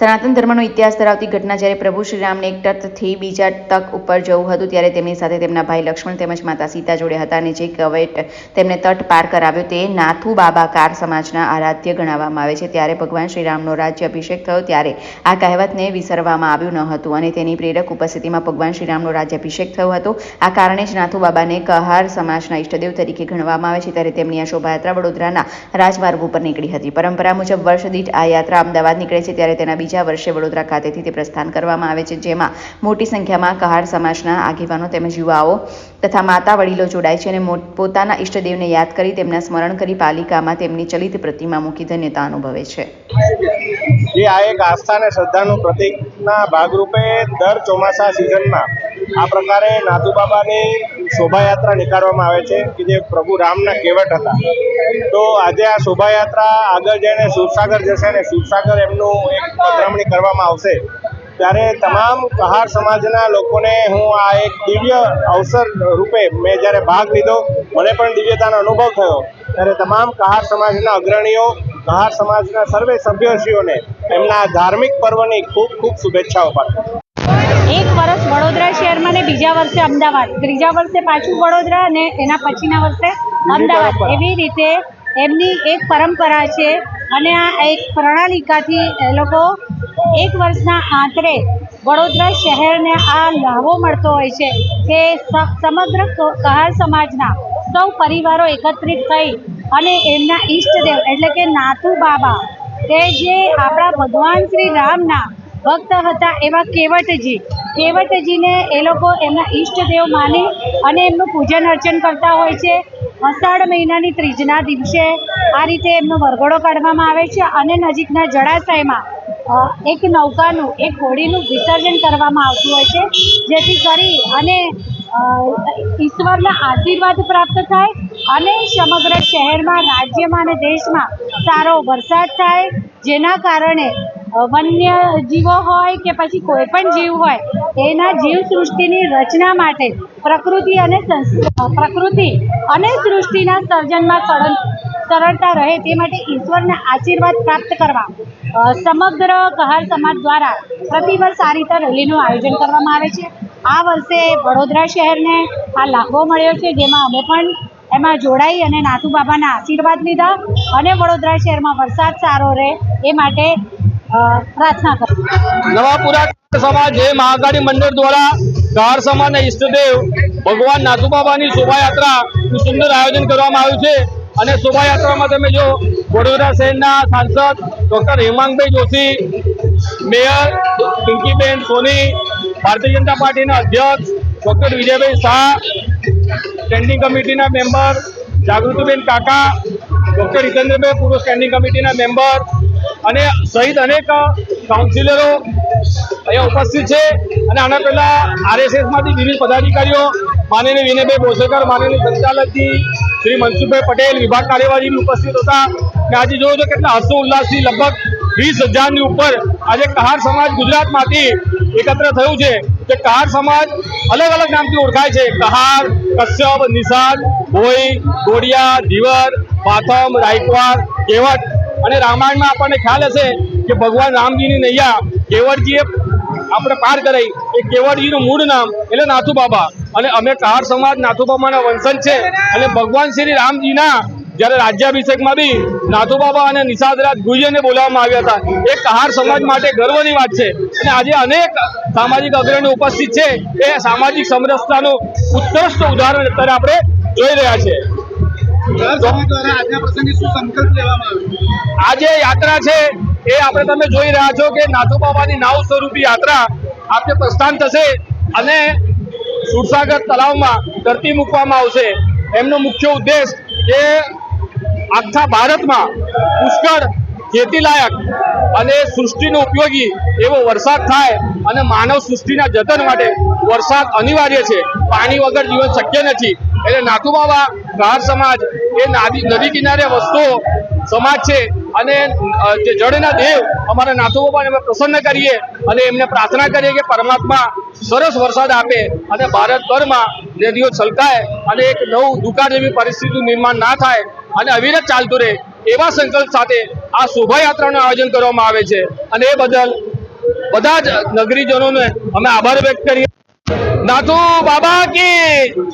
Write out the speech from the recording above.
સનાતન ધર્મનો ઇતિહાસ ધરાવતી ઘટના જ્યારે પ્રભુ શ્રીરામને એક તટથી બીજા તક ઉપર જવું હતું, ત્યારે તેમની સાથે તેમના ભાઈ લક્ષ્મણ તેમજ માતા સીતા જોડે હતા અને જે કવેટ તેમને તટ પાર કરાવ્યો તે નાથુ બાબા કાર સમાજના આરાધ્ય ગણાવવામાં આવે છે. ત્યારે ભગવાન શ્રીરામનો રાજ્ય અભિષેક થયો ત્યારે આ કહેવતને વિસરવામાં આવ્યું ન હતું અને તેની પ્રેરક ઉપસ્થિતિમાં ભગવાન શ્રીરામનો રાજ્ય અભિષેક થયો હતો. આ કારણે જ નાથુ બાબાને કહાર સમાજના ઇષ્ટદેવ તરીકે ગણવામાં આવે છે. ત્યારે તેમની આ શોભાયાત્રા વડોદરાના રાજમાર્ગ ઉપર નીકળી હતી. પરંપરા મુજબ વર્ષ દીઠ આ યાત્રા અમદાવાદ નીકળે છે. ત્યારે તેના બીજા વર્ષે વડોદરા ખાતેથી તે પ્રસ્થાન કરવામાં આવે છે. જેમાં મોટી સંખ્યામાં કહાર સમાજના આગેવાનો તેમજ યુવાઓ તથા માતા વડીલો જોડાય છે અને પોતાના ઈષ્ટદેવને યાદ કરી તેમના સ્મરણ કરી પાલિકામાં તેમની ચલિત પ્રતિમા મૂકી ધન્યતા અનુભવે છે. જે, આ એક આસ્થા અને શ્રદ્ધાનું પ્રતિકના ભાગરૂપે દર ચોમાસા સિઝનમાં આ પ્રકારે નાથુ બાબાની શોભાયાત્રા નીકાળવામાં આવે છે, કે જે પ્રભુ રામના કેવટ હતા. તો આજે આ શોભાયાત્રા આગળ જઈને સુરસાગર જશે અને સુરસાગર એમનું એક પધરામણી કરવામાં આવશે. ત્યારે તમામ કહાર સમાજના લોકોને હું આ એક દિવ્ય અવસર રૂપે મેં જ્યારે ભાગ લીધો, મને પણ દિવ્યતાનો અનુભવ થયો. ત્યારે તમામ કહાર સમાજના અગ્રણીઓ કહાર સમાજના સર્વે સભ્યશ્રીઓને એમના ધાર્મિક પર્વની ખૂબ ખૂબ શુભેચ્છાઓ પાઠવું એક વર્ષ વડોદરા શહેરમાં ને બીજા વર્ષે અમદાવાદ. ત્રીજા વર્ષે પાછું વડોદરા અને એના પછીના વર્ષે અમદાવાદ. એવી રીતે એમની એક પરંપરા છે અને આ એક પ્રણાલિકાથી એ લોકો એક વર્ષના આંતરે વડોદરા શહેરને આ લાભો મળતો હોય છે કે સમગ્ર કહાર સમાજના સૌ પરિવારો એકત્રિત થઈ અને એમના ઈષ્ટદેવ એટલે કે નાથુ બાબા કે જે આપણા ભગવાન શ્રી રામના ભક્ત હતા એવા કેવટજી કેવટજીને એ લોકો એમના ઈષ્ટદેવ માની અને એમનું પૂજન અર્ચન કરતા હોય છે. અષાઢ મહિનાની ત્રીજના દિવસે આ રીતે એમનો વરઘોડો કાઢવામાં આવે છે અને નજીકના જળાશયમાં એક નૌકાનું, એક હોડીનું વિસર્જન કરવામાં આવતું હોય છે. જેથી કરી અને ઈશ્વરના આશીર્વાદ પ્રાપ્ત થાય અને સમગ્ર શહેરમાં, રાજ્યમાં અને દેશમાં સારો વરસાદ થાય. જેના કારણે વન્ય જીવો હોય કે પછી કોઈ પણ જીવ હોય એના જીવ સૃષ્ટિની રચના માટે પ્રકૃતિ અને પ્રકૃતિ અને સૃષ્ટિના સર્જનમાં સરળ સરળતા રહે તે માટે ઈશ્વરના આશીર્વાદ પ્રાપ્ત કરવા સમગ્ર કહાર સમાજ દ્વારા પ્રતિવર્ષ આ રીતે રેલીનું આયોજન કરવામાં આવે છે. આ વર્ષે વડોદરા શહેરને આ લાભો મળ્યો છે, જેમાં અમે પણ એમાં જોડાઈ અને નાથુ બાબાના આશીર્વાદ લીધા અને વડોદરા શહેરમાં વરસાદ સારો રહે એ માટે પ્રાર્થના કરી. નવાપુરા સમાજ એ મહાકાળી મંડળ દ્વારા કાર સમાજના ઈષ્ટદેવ ભગવાન નાથુબાબાની શોભાયાત્રાનું સુંદર આયોજન કરવામાં આવ્યું છે. અને શોભાયાત્રામાં તમે જો વડોદરા શહેરના સાંસદ ડોક્ટર હેમાંગભાઈ જોશી, મેયર પિંકીબેન સોની, ભારતીય જનતા પાર્ટીના અધ્યક્ષ ડોક્ટર વિજયભાઈ શાહ, સ્ટેન્ડિંગ કમિટીના મેમ્બર જાગૃતિબેન કાકા, ડોક્ટર હિતેન્દ્રભાઈ પૂર્વ સ્ટેન્ડિંગ કમિટીના મેમ્બર અને સહિત અનેક કાઉન્સિલરો અહીંયા ઉપસ્થિત છે. અને આના પહેલા આરએસએસમાંથી વિવિધ પદાધિકારીઓ, માનનીય વિનયભાઈ બોસેકર માનનીય સંચાલકજી શ્રી મનસુખભાઈ પટેલ, વિભાગ કાર્યવાહી ઉપસ્થિત હતા. અને આજે જોયું તો કેટલા હર્ષો ઉલ્લાસથી લગભગ વીસ હજારની ઉપર આજે કહાર સમાજ ગુજરાતમાંથી એકત્ર થયું છે. કે કહાર સમાજ અલગ અલગ નામથી ઓળખાય છે. કહાર, કશ્યપ, નિષાદ, ભોઈ, ગોડિયા, ધીવર, પાથમ, રાયકવાડ, કેવટ. અને રામાયણમાં આપણને ખ્યાલ હશે કે ભગવાન રામજીની નૈયા કેવળજીએ આપણે પાર કરાઈ. એ કેવળજીનું મૂળ નામ એટલે નાથુ બાબા. અને અમે કહાર સમાજ નાથુ બાબાના વંશજ છે. અને ભગવાન શ્રી રામજીના જ્યારે રાજ્યાભિષેકમાં બી નાથુ બાબા અને નિષાદરાજ ગુજ્જરને બોલાવવામાં આવ્યા હતા. એ કહાર સમાજ માટે ગર્વની વાત છે. અને આજે અનેક સામાજિક અગ્રણીઓ ઉપસ્થિત છે. એ સામાજિક સમરસતાનું ઉત્કૃષ્ટ ઉદાહરણ અત્યારે આપણે જોઈ રહ્યા છે. આ જે યાત્રા છે, એ આપણે તમે જોઈ રહ્યા છો કે નાથુ બાબાની નાવ સ્વરૂપી યાત્રા આપણે પ્રસ્થાન થશે અને સુરસાગર તળાવમાં ધરતી મૂકવામાં આવશે. એમનો મુખ્ય ઉદ્દેશ કે આખા ભારતમાં પુષ્કળ ખેતીલાયક અને સૃષ્ટિનો ઉપયોગી એવો વરસાદ થાય અને માનવ સૃષ્ટિના જતન માટે વરસાદ અનિવાર્ય છે. પાણી વગર જીવન શક્ય નથી. એટલે નાથુ બાબા કહાર સમાજ, એ નાદી, નદી કિનારે વસતો સમાજ છે. અને જે જળના દેવ અમારા નાથુ બાબાને અમે પ્રસન્ન કરીએ અને એમને પ્રાર્થના કરીએ કે પરમાત્મા સરસ વરસાદ આપે અને ભારતભરમાં નદીઓ છલકાય અને એક નવું દુકાળ જેવી પરિસ્થિતિનું નિર્માણ ના થાય અને અવિરત ચાલતું રહે એવા સંકલ્પ સાથે આ શોભાયાત્રાનું આયોજન કરવામાં આવે છે. અને એ બદલ બધા જ નગરીજનોને અમે આભાર વ્યક્ત કરીએ. નાથુ બાબા કી